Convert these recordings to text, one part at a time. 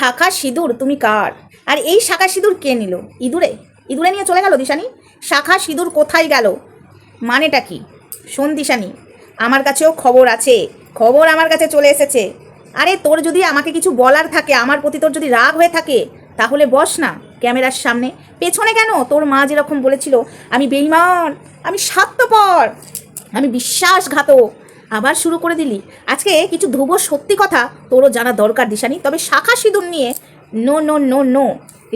শাখা সিঁদুর, তুমি কার? আর এই শাখা সিঁদুর কে নিল? ইঁদুরে? ইঁদুরে নিয়ে চলে গেল দিশানি? শাখা সিঁদুর কোথায় গেল? মানেটা কি? শোন দিশানি, আমার কাছেও খবর আছে। খবর আমার কাছে চলে এসেছে। আরে তোর যদি আমাকে কিছু বলার থাকে, আমার প্রতি তোর যদি রাগ হয়ে থাকে, তাহলে বস না ক্যামেরার সামনে। পেছনে কেন? তোর মা যেরকম বলেছিল, আমি বেইমান আমি স্বার্থপর, আমি বিশ্বাসঘাতক। আবার শুরু করে দিলি। আজকে কিছু ধ্রুব সত্যি কথা তোরও জানা দরকার, দিশানি। তবে শাখা সিঁদুর নিয়ে no no no no.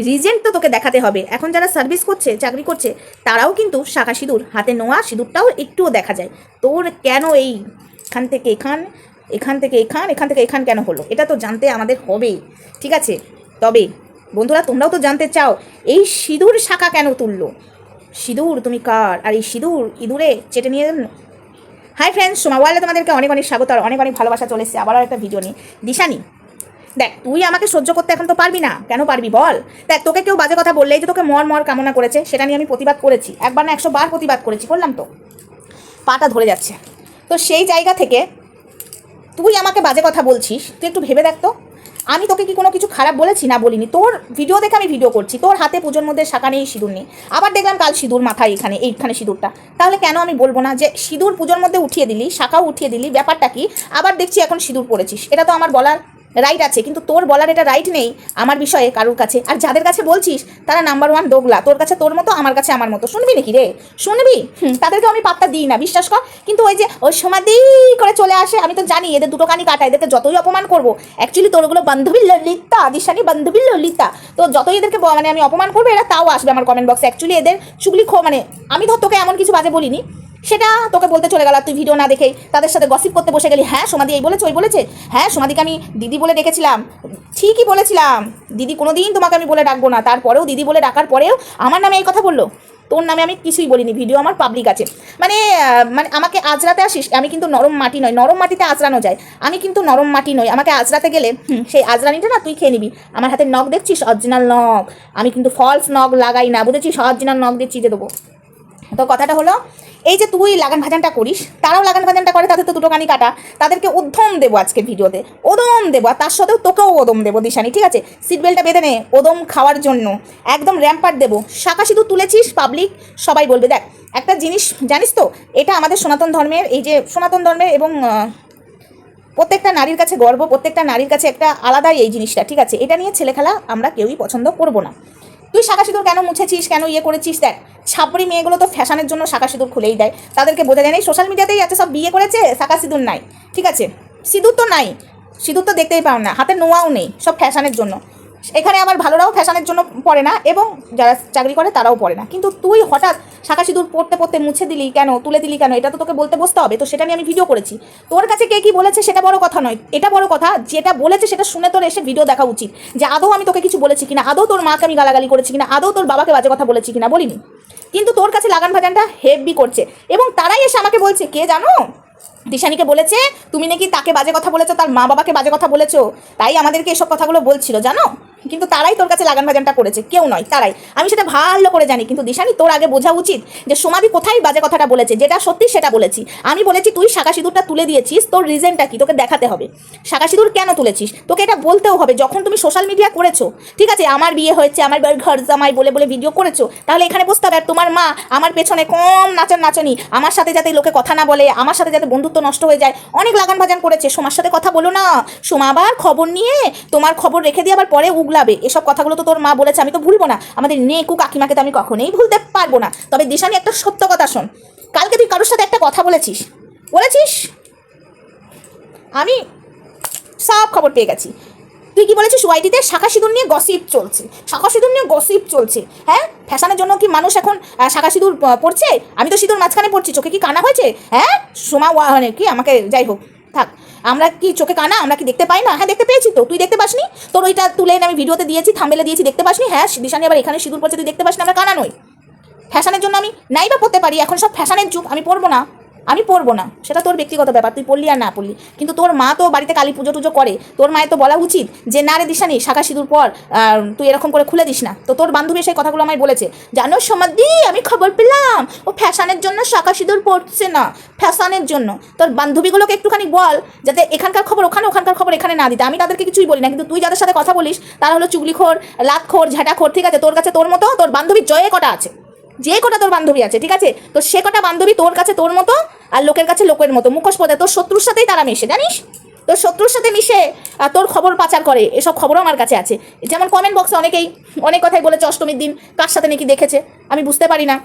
Regent তো তোকে দেখাতে হবে। এখন যারা সার্ভিস করছে, চাকরি করছে, তারাও কিন্তু শাখা সিঁদুর, হাতে নোয়া সিঁদুরটাও একটুও দেখা যায়। তোর কেন এই এখান থেকে এখান এখান থেকে এখান এখান থেকে এখান কেন হলো? এটা তো জানতে আমাদের হবেই। ঠিক আছে? তবে বন্ধুরা, তোমরাও তো জানতে চাও, এই সিঁদুর শাখা কেন তুললো? সিঁদুর তুমি কার? আর এই সিঁদুর ইঁদুরে চেটে নিয়ে হাই ফ্রেন্ডস সোমা ওয়ালে তোমাদেরকে অনেক অনেক স্বাগত আর অনেক অনেক ভালোবাসা চলেছে আবারও একটা ভিডিও নিয়ে। দিশানি, দেখ, তুই আমাকে সহ্য করতে এখন তো পারবি না। কেন পারবি বল? দেখ, তোকে কেউ বাজে কথা বললেই যে তোকে মর মর কামনা করেছে, সেটা নিয়ে আমি প্রতিবাদ করেছি। একবার না একশো বার প্রতিবাদ করেছি, করলাম তো। পাটা ধরে যাচ্ছে। তো সেই জায়গা থেকে তুই আমাকে বাজে কথা বলছিস, তুই একটু ভেবে দেখ তো। আমি তোকে কি কোনো কিছু খারাপ বলেছি? না বলিনি। তোর ভিডিও দেখে আমি ভিডিও করছি। তোর হাতে পুজোর মধ্যে শাখা নেই, সিঁদুর নেই। আবার দেখলাম কাল সিঁদুর মাথায় এখানে, এইখানে সিঁদুরটা। তাহলে কেন আমি বলব না যে সিঁদুর পুজোর মধ্যে উঠিয়ে দিলি, শাখাও উঠিয়ে দিলি? ব্যাপারটা কি? আবার দেখছি এখন সিঁদুর পড়েছিস এটা তো আমার বলার রাইট আছে, কিন্তু তোর বলার এটা রাইট নেই আমার বিষয়ে, কারোর কাছে। আর যাদের কাছে বলছিস, তারা নাম্বার ওয়ান দোগলা তোর কাছে তোর মতো, আমার কাছে আমার মতো। শুনবি নাকি রে? শুনবি? তাদেরকে আমি পাত্তা দিই না, বিশ্বাস কর। কিন্তু ওই যে, ওই সমাধি করে চলে আসে, আমি তো জানি, এদের দুটো কানি কাটা, এদেরকে যতই অপমান করব। অ্যাকচুয়ালি তোর ওগুলো বান্ধবী ললিতা দিশানি বান্ধবী ললিতা। তো যতই এদেরকে মানে আমি অপমান করব, এরা তাও আসবে আমার কমেন্ট বক্সে অ্যাকচুয়ালি এদের চুগলি খো মানে আমি ধর তোকে এমন কিছু বাজে বলিনি। সেটা তোকে বলতে চলে গেল তুই ভিডিও না দেখেই তাদের সাথে গসিপ করতে বসে গেলি। হ্যাঁ সোমাদি, এই বলেছে, ওই বলেছে। হ্যাঁ সোমাদিকে আমি দিদি বলে ডেকেছিলাম ঠিকই বলেছিলাম। দিদি কোনোদিন তোমাকে আমি বলে ডাকবো না। তারপরেও দিদি বলে ডাকার পরেও আমার নামে এই কথা বলল। তোর নামে আমি কিছুই বলিনি। ভিডিও আমার পাবলিক আছে। মানে মানে আমাকে আজরাতে আসিস, আমি কিন্তু নরম মাটি নয় নরম মাটিতে আজরানো যায়। আমি কিন্তু নরম মাটি নই। আমাকে আজরাতে গেলে সেই আজরানিটা না তুই খেয়ে নিবি। আমার হাতে নখ দেখছিস? অরিজিনাল নখ। আমি কিন্তু ফলস নখ লাগাই না। বুঝেছিস? অরিজিনাল নখ দিয়ে চিজে দেবো। তো কথাটা হলো, এই যে তুই লাগান ভাজানটা করিস, তারাও লাগান ভাজানটা করে, তাদের তো দুটো কানি কাটা, তাদেরকে উদ্ধম দেবো আজকে ভিডিওতে, ওদম দেবো, আর তার সাথেও তোকেও ওদম দেবো, দিশানি, ঠিক আছে? সিট বেল্টটা বেঁধে নে, ওদম খাওয়ার জন্য, একদম র্যাম্পার দেবো, শাখা সিঁদুর তুলেছিস পাবলিক সবাই বলবে, দেখ, একটা জিনিস, জানিস তো, এটা আমাদের সনাতন ধর্মের, এই যে সনাতন ধর্মের এবং প্রত্যেকটা নারীর কাছে গর্ব, প্রত্যেকটা নারীর কাছে একটা আলাদাই এই জিনিসটা, ঠিক আছে? এটা নিয়ে ছেলে খেলা আমরা কেউই পছন্দ করব না। তুই শাখা সিঁদুর কেন মুছেছিস? কেন ইয়ে করেছিস? দেখ ছাপড়ি মেয়েগুলো তো ফ্যাশনের জন্য শাখা সিঁদুর খুলেই দেয়। তাদেরকে বোঝা যায় না সোশ্যাল মিডিয়াতেই আছে, সব বিয়ে করেছে, শাখা সিঁদুর নাই, ঠিক আছে? সিঁদুর তো নাই, সিঁদুর তো দেখতেই পাও না, হাতে নোয়াও নেই, সব ফ্যাশনের জন্য। এখানে আমার ভালোরাও ফ্যাশনের জন্য পড়ে না এবং যারা চাকরি করে তারাও পড়ে না। কিন্তু তুই হঠাৎ শাখা সিঁদুর পড়তে পড়তে মুছে দিলি কেন, তুলে দিলি কেন, এটা তো তোকে বলতে বসতে হবে, তো সেটা নিয়ে আমি ভিডিও করেছি। তোর কাছে কে কি বলেছে সেটা বড় কথা নয়, এটা বড় কথা, যেটা বলেছে সেটা শুনে তোর এসে ভিডিও দেখা উচিত। যে আদৌ আমি তোকে কিছু বলেছি কিনা, আদৌ তোর মাকে আমি গালাগালি করেছি কিনা, আদৌ তোর বাবাকে বাজে কথা বলেছি কিনা বলিনি। কিন্তু তোর কাছে লাগান ভাজানটা হেভি করছে এবং তারাই এসে আমাকে বলছে, কে জানো? দিশানিকে বলেছে, তুমি নাকি তাকে বাজে কথা বলেছ, তার মা বাবাকে বাজে কথা বলেছ, তাই আমাদেরকে এসব কথাগুলো বলছিল, জানো? কিন্তু তারাই তোর কাছে লাগান ভাজানটা করেছে, কেউ নয়, তারাই। আমি সেটা ভালো করে জানি, কিন্তু দিশানি, তোর আগে বোঝা উচিত যে সমাধি কোথায় বাজে কথাটা বলেছে, যেটা সত্যি সেটা বলেছি। আমি বলেছি তুই শাখা সিঁদুরটা তুলে দিয়েছিস, তোর রিজনটা কি, তোকে দেখাতে হবে। শাখা সিঁদুর কেন তুলেছিস? তোকে এটা বলতেও হবে, যখন তুমি সোশ্যাল মিডিয়া করেছ, ঠিক আছে, আমার বিয়ে হয়েছে, আমার ঘর জামাই বলে বলে ভিডিও করেছ, তাহলে এখানে বসতে হবে, আর তোমার মা আমার পেছনে কম নাচন নাচনি, আমার সাথে যাতে লোকে কথা না বলে, আমার সাথে যাতে বন্ধুত্ব নষ্ট হয়ে যায়, অনেক লাগান ভাজান করেছে, সোমার সাথে কথা বলো না। সোমা আবার খবর নিয়ে তোমার খবর রেখে দিয়ে আবার পরে উগলাবে এসব কথাগুলো তো তোর মা বলেছে, আমি তো ভুলবো না। আমাদের নেকু কাকিমাকে তো আমি কখনোই ভুলতে পারব না। তবে দিশানি একটা সত্য কথা শোন। কালকে তুই কারোর সাথে একটা কথা বলেছিস? বলেছিস? আমি সব খবর পেয়ে গেছি। তুই কি বলেছিস? ওয়াইটিতে শাখা সিঁদুর নিয়ে গসিপ চলছে। শাখা সিঁদুর নিয়ে গসিপ চলছে। হ্যাঁ? ফ্যাশনের জন্য কি মানুষ এখন শাখা সিঁদুর পড়ছে আমি তো সিঁদুর মাঝখানে পড়ছি চোখে কি কানা হয়েছে? হ্যাঁ? সোমা, ওয়া- মানে কি? আমাকে যাই হোক, থাক। আমরা কি চোখে কানা? আমরা কি দেখতে পাই না? হ্যাঁ দেখতে পেয়েছি তো। তুই দেখতে পাসনি? তোর ওইটা তুলে এনে আমি ভিডিওতে দিয়েছি থামেলে দিয়েছি, দেখতে পাসনি? হ্যাঁ দিশানি আবার এখানে সিঁদুর পড়ছে, তুই দেখতে পাসনি? আমরা কানা নই। ফ্যাশনের জন্য আমি নাই বা পড়তে পারি। এখন সব ফ্যাশনের যুগ, আমি পড়ব না। আমি পড়ব না। সেটা তোর ব্যক্তিগত ব্যাপার, তুই পড়লি আর না পড়লি। কিন্তু তোর মা তো বাড়িতে কালী পুজো টুজো করে, তোর মায়ের তো বলা উচিত যে, না রে দিশানি, শাখা সিঁদুর পর তুই এরকম করে খুলে দিস না। তো তোর বান্ধবী সেই কথাগুলো আমায় বলেছে। জানো সমাধি আমি খবর পেলাম, ও ফ্যাশনের জন্য শাখা সিঁদুর পড়ছে না, ফ্যাশনের জন্য। তোর বান্ধবীগুলোকে একটুখানি বল, যাতে এখানকার খবর, ওখানে ওখানকার খবর এখানে না দিতে। আমি তাদেরকে কিছুই বলি না, কিন্তু তুই যাদের সাথে কথা বলিস, তারা হলো চুগলিখোর, লাতখোর, ঝাঁটাখোর, ঠিক আছে? তোর কাছে তোর মতো, তোর বান্ধবীর জয়ে কটা আছে? যে কটা তোর বান্ধবী আছে, ঠিক আছে? তো সে কটা বান্ধবী তোর কাছে তোর মতো আর লোকের কাছে লোকের মতো। মুখোশ পদে তোর শত্রুর সাথেই তারা মিশে, জানিস? তোর শত্রুর সাথে মিশে তোর খবর পাচার করে, এসব খবরও আমার কাছে আছে। যেমন কমেন্ট বক্সে অনেকেই, অনেক কথাই বলেছে অষ্টমীর দিন, কার সাথে নাকি দেখেছে? আমি বুঝতে পারি না।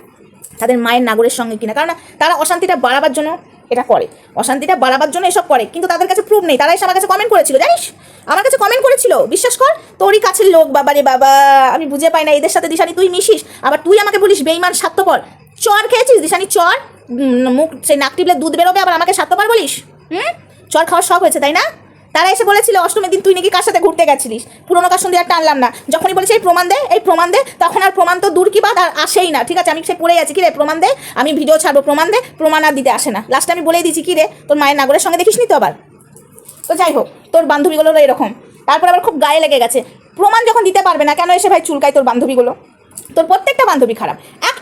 তাদের মায়ের নাগরের সঙ্গে কিনা। কারণ তারা অশান্তিটা বাড়াবার জন্য এটা করে। অশান্তিটা বাড়াবার জন্য এসব করে, কিন্তু তাদের কাছে প্রুফ নেই। তারা এসে আমার কাছে কমেন্ট করেছিল, জানিস? আমার কাছে কমেন্ট করেছিল, বিশ্বাস কর, তোরই কাছের লোক, বাবা রে বাবা, আমি বুঝে পাই না, এদের সাথে দিশানি তুই মিশিস, আবার তুই আমাকে বলিস বেইমান স্বার্থপর। চর খেয়েছিস, দিশানি, চর। মুখ, সেই নাক টিপলে দুধ বেরোবে, আবার আমাকে স্বার্থপর বলিস? হুম? চর খাওয়ার শখ হয়েছে, তাই না? তারা এসে বলেছিল, অষ্টমীর দিন তুই নাকি কার সাথে ঘুরতে গেছিলিস? পুরোনো কার সন্ধে আর টানলাম না। যখনই বলেছে, এই প্রমাণ দে, এই প্রমাণ দে, তখন আর প্রমাণ তো দূর কি বাদ আর আসেই না। ঠিক আছে, আমি সে পড়ে আছি, কি রে? প্রমাণ দে, আমি ভিডিও ছাড়বো, প্রমাণ দে, প্রমাণ আর দিতে আসে না। লাস্টে আমি বলেই দিচ্ছি কি রে, তোর মায়ের নাগরের সঙ্গে দেখিস নি তো আবার? তো যাই হোক, তোর বান্ধবীগুলো এরকম। তারপর আবার খুব গায়ে লেগে গেছে। প্রমাণ যখন দিতে পারবে না, কেন এসে ভাই চুলকায় তোর বান্ধবীগুলো? তোর প্রত্যেকটা বান্ধবী খারাপ।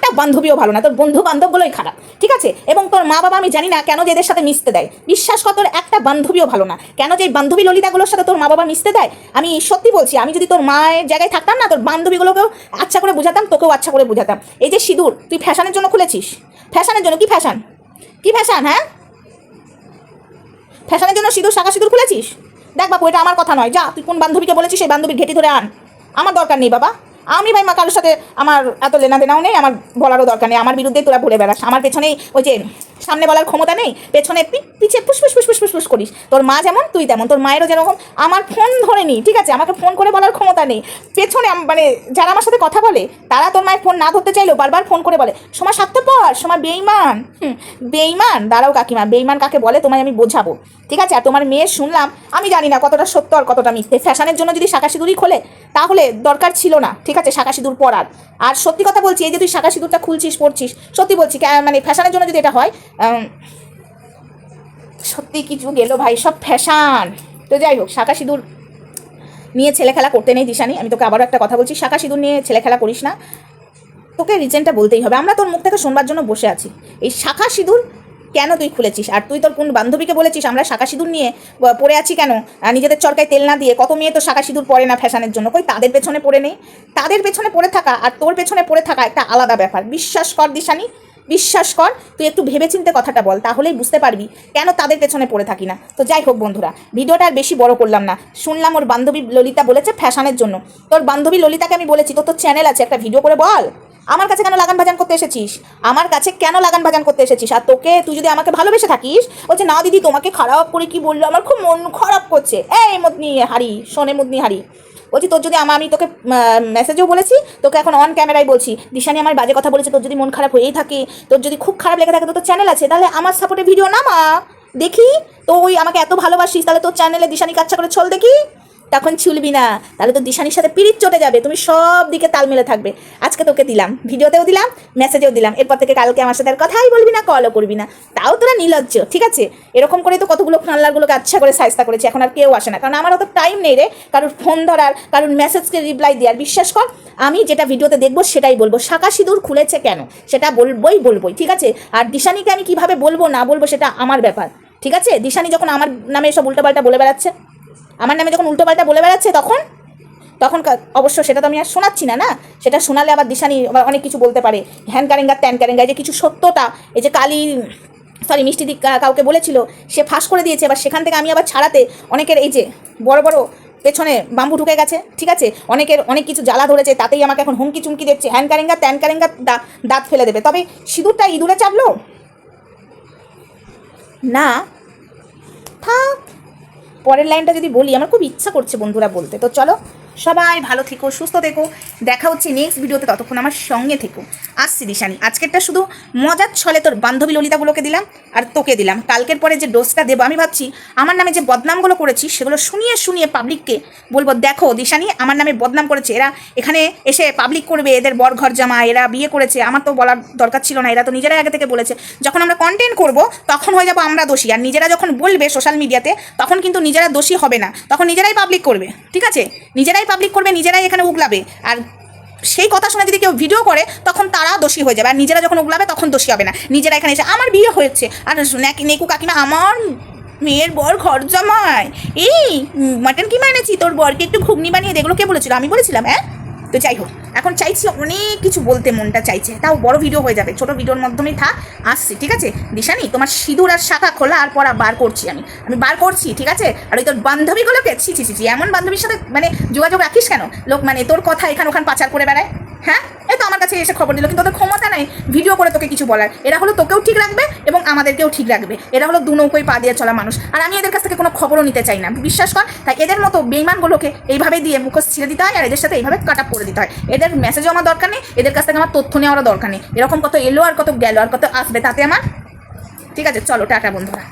একটা বান্ধবীও ভালো না, তোর বন্ধু বান্ধবগুলোই খারাপ, ঠিক আছে? এবং তোর মা বাবা আমি জানি না কেন যে এদের সাথে মিশতে দেয়। বিশ্বাস কর, তোর একটা বান্ধবীও ভালো না। কেন যে এই বান্ধবী ললিতাগুলোর সাথে তোর মা বাবা মিশতে দেয়? আমি সত্যি বলছি, আমি যদি তোর মায়ের জায়গায় থাকতাম না, তোর বান্ধবীগুলোকেও আচ্ছা করে বুঝাতাম, তোকেও আচ্ছা করে বুঝাতাম। এই যে সিঁদুর, তুই ফ্যাশনের জন্য খুলেছিস? ফ্যাশনের জন্য, কি ফ্যাশন? কি ফ্যাশন হ্যাঁ? ফ্যাশনের জন্য সিঁদুর, শাখা সিঁদুর খুলেছিস? দেখ বাপু, এটা আমার কথা নয়, যা, তুই কোন বান্ধবীকে বলেছিস, সেই বান্ধবীর ঘেটি ধরে আন। আমার দরকার নেই, বাবা। আমি ভাই মা কারোর সাথে আমার এত লেনা দেনাও নেই, আমার বলারও দরকার নেই, আমার বিরুদ্ধেই তোরা বলে বেড়াস। আমার পেছনেই ওই যে সামনে বলার ক্ষমতা নেই, পেছনে পি- পিছে ফুস ফুস ফুস ফুস ফুস ফুস করিস। তোর মা যেমন তুই তেমন। তোর মায়েরও যেরকম আমার ফোন ধরে নি ঠিক আছে? আমাকে ফোন করে বলার ক্ষমতা নেই। পেছনে মানে যারা আমার সাথে কথা বলে তারা তোর মায়ের ফোন না ধরতে চাইলেও বারবার ফোন করে বলে সময় স্বার্থপর সময় বেইমান। হুম, বেইমান দাঁড়াও কাকিমা বেইমান কাকে বলে তোমায় আমি বোঝাবো। ঠিক আছে? আর তোমার মেয়ে শুনলাম আমি জানি না কতটা সত্য আর কতটা মিথ্যে। ফ্যাশনের জন্য যদি শাখা সিঁদুরই খোলে তাহলে দরকার ছিল না। ঠিক আছে? শাখা সিঁদুর পরার আর সত্যি কথা বলছি এই যে তুই শাখা সিঁদুরটা খুলছিস পড়ছিস সত্যি বলছি মানে ফ্যাশনের জন্য যদি এটা হয় সত্যি কিছু গেল ভাই, সব ফ্যাশান। তো যাই হোক, শাখা সিঁদুর নিয়ে ছেলে খেলা করতে নেই দিশানি, আমি তোকে আবারও একটা কথা বলছি, শাখা সিঁদুর নিয়ে ছেলে খেলা করিস না। তোকে রিজেনটা বলতেই হবে। আমরা তোর মুখ থেকে শোনবার জন্য বসে আছি। এই শাখা সিঁদুর কেন তুই খুলেছিস? আর তুই তোর কোন বান্ধবীকে বলেছিস আমরা শাখা সিঁদুর নিয়ে পড়ে আছি কেন? নিজেদের চরকায় তেল না দিয়ে কত মেয়ে তো শাখা সিঁদুর পড়ে না ফ্যাশনের জন্য? কই তাদের পেছনে পড়ে নেই? তাদের পেছনে পড়ে থাকা আর তোর পেছনে পড়ে থাকা একটা আলাদা ব্যাপার। বিশ্বাস কর দিশানি বিশ্বাস কর, তুই একটু ভেবেচিন্তে কথাটা বল, তাহলেই বুঝতে পারবি কেন তাদের পেছনে পড়ে থাকি না। তো যাই হোক বন্ধুরা, ভিডিওটা আর বেশি বড় করলাম না। শুনলাম ওর বান্ধবী ললিতা বলেছে ফ্যাশনের জন্য। তোর বান্ধবী ললিতাকে আমি বলেছি, তোর তো চ্যানেল আছে, একটা ভিডিও করে বল। আমার কাছে কেন লাগান ভাজান করতে এসেছিস? আমার কাছে কেন লাগান ভাজান করতে এসেছিস? আর তোকে, তুই যদি আমাকে ভালোবেসে থাকিস বলছে না, দিদি, তোমাকে খারাপ করে কি বলল? আমার খুব মন খারাপ করছে। এই, মদনি হারি, শোনে, মদনি হারি। বলছি, তোর যদি আমি তোকে মেসেজেও বলেছি, তোকে এখন অন ক্যামেরায় বলছি। দিশানি আমার বাজে কথা বলেছে, তোর যদি মন খারাপ হয়েই থাকে, তোর যদি খুব খারাপ লেগে থাকে তো তোর চ্যানেল আছে, তাহলে আমার সাপোর্টে ভিডিও নামা। দেখি তো ওই আমাকে এত ভালোবাসিস, তাহলে তোর চ্যানেলে দিশানি কাচ্চা করে ছল দেখি। তখন চুলবি না। তাহলে তো দিশানির সাথে পিরিত চটে যাবে। তুমি সব দিকে তাল মেলে থাকবে। আজকে তোকে দিলাম। ভিডিওতেও দিলাম মেসেজেও দিলাম। এরপর থেকে কালকে আমার সাথে আর কথাই বলবি না কলও করবি না। তাও তোরা নির্লজ্জ ঠিক আছে? এরকম করে তো কতগুলো ফানলারগুলোকে আচ্ছা করে সাজতা করেছে। এখন আর কেউ আসে না। কারণ আমার অত টাইম নেই রে। কারোর ফোন ধরার, কারোর মেসেজকে রিপ্লাই দেওয়ার। বিশ্বাস কর, আমি যেটা ভিডিওতে দেখব সেটাই বলব। শাখা সিঁদুর খুলেছে কেন? সেটা বলবোই বলবোই, ঠিক আছে? আর দিশানিকে আমি কীভাবে বলব, না বলব সেটা আমার ব্যাপার, ঠিক আছে? দিশানি যখন আমার নামে এসব উল্টোপাল্টা বলে বেড়াচ্ছে আমার নামে যখন উল্টোপাল্টা বলে বেড়াচ্ছে তখন? তখন অবশ্য সেটা তো আমি আর শোনাচ্ছি না না? সেটা শোনালে আবার দিশানি আবার অনেক কিছু বলতে পারে। হ্যান কারেঙ্গা, ত্যান কারেঙ্গা যে কিছু সত্যটা এই যে কালী সরি মিষ্টি দিক কাউকে বলেছিল, সে ফাঁস করে দিয়েছে, এবার সেখান থেকে আমি আবার ছাড়াতে অনেকের এই যে বড় বড় পেছনে বাম্বু ঢুকে গেছে, ঠিক আছে? অনেকের অনেক কিছু জ্বালা ধরেছে, তাতেই আমাকে এখন হুমকি চুমকি দিচ্ছে। হ্যান কারেঙ্গা, ত্যান কারেঙ্গা দাঁত ফেলে দেবে। তবে সিঁদুরটা ইঁদুরে চাপলো? না। থাক। পরের লাইনটা যদি বলি আমার খুব ইচ্ছা করছে বন্ধুরা বলতে। তো চলো সবাই ভালো থেকো, সুস্থ থেকো। দেখা হচ্ছে নেক্সট ভিডিওতে ততক্ষণ আমার সঙ্গে থেকো। আসছি দিশানি। আজকেরটা শুধু মজার ছলে তোর বান্ধবী ললিতাগুলোকে দিলাম আর তোকে দিলাম। কালকের পরে যে ডোজটা দেবো, আমি ভাবছি আমার নামে যে বদনামগুলো করেছি, সেগুলো শুনিয়ে শুনিয়ে পাবলিককে বলব, দেখো দিশানি, আমার নামে বদনাম করেছে। এরা এখানে এসে পাবলিক করবে, এদের বর ঘর জামা, এরা বিয়ে করেছে। আমার তো বলার দরকার ছিল না, এরা তো নিজেরাই আগে থেকে বলেছে। যখন আমরা কন্টেন্ট করব, তখন হয়ে যাব আমরা দোষী। আর নিজেরা যখন বলবে সোশ্যাল মিডিয়াতে তখন কিন্তু নিজেরা দোষী হবে না। তখন নিজেরাই পাবলিক করবে। ঠিক আছে? নিজেরাই পাবলিক করবে, নিজেরাই এখানে উগলাবে। আর সেই কথা শুনে যদি কেউ ভিডিও করে, তখন তারা দোষী হয়ে যাবে। আর নিজেরা যখন উগলাবে, তখন দোষী হবে না। নিজেরা এখানে এসে, আমার বিয়ে হয়েছে। আর নাকি কাকিমা, আমার মেয়ের বর ঘর জমায়। এই মাটন কি মানেছি তোর বরকে একটু ঘুগনি বানিয়ে দেখল কে বলেছিল? আমি বলেছিলাম হ্যাঁ? তো যাই হোক, এখন চাইছি অনেক কিছু বলতে মনটা চাইছে, তাও বড় ভিডিও হয়ে যাবে, ছোট ভিডিওর মাধ্যমেই থাক আসছি, ঠিক আছে? দিশানি, তোমার সিঁদুর আর শাখা খোলা আর পরা বার করছি আমি। আমি বার করছি, ঠিক আছে? আর ওই তোর বান্ধবীগুলোকে, ছি ছি ছি এমন বান্ধবীর সাথে মানে যোগাযোগ রাখিস কেন? লোক মানে তোর কথা এখানে ওখান পাচার করে বেড়ায় হ্যাঁ? এই তো আমার কাছে এসে খবর দিল, কিন্তু ওদের ক্ষমতা নেই ভিডিও করে তোকে কিছু বলার। এরা হলো তোকেও ঠিক রাখবে এবং আমাদেরকেও ঠিক রাখবে। এরা হলো দু নৌকোই পা দিয়ে চলা মানুষ। আর আমি এদের কাছ থেকে কোনো খবরও নিতে চাই না। বিশ্বাস কর, তাই এদের মতো বেইমানগুলোকে এইভাবে দিয়ে মুখোশ ছিঁড়ে দিতে হয় আর এদের সাথে এইভাবে কাট করে দিতে হয়। এদের মেসেজও আমার দরকার নেই, এদের কাছ থেকে আমার তথ্য নেওয়ারও দরকার নেই। এরকম কত এলো আর কত গেল আর কত আসবে তাতে আমার ঠিক আছে, চলো টাটা বন্ধুরা।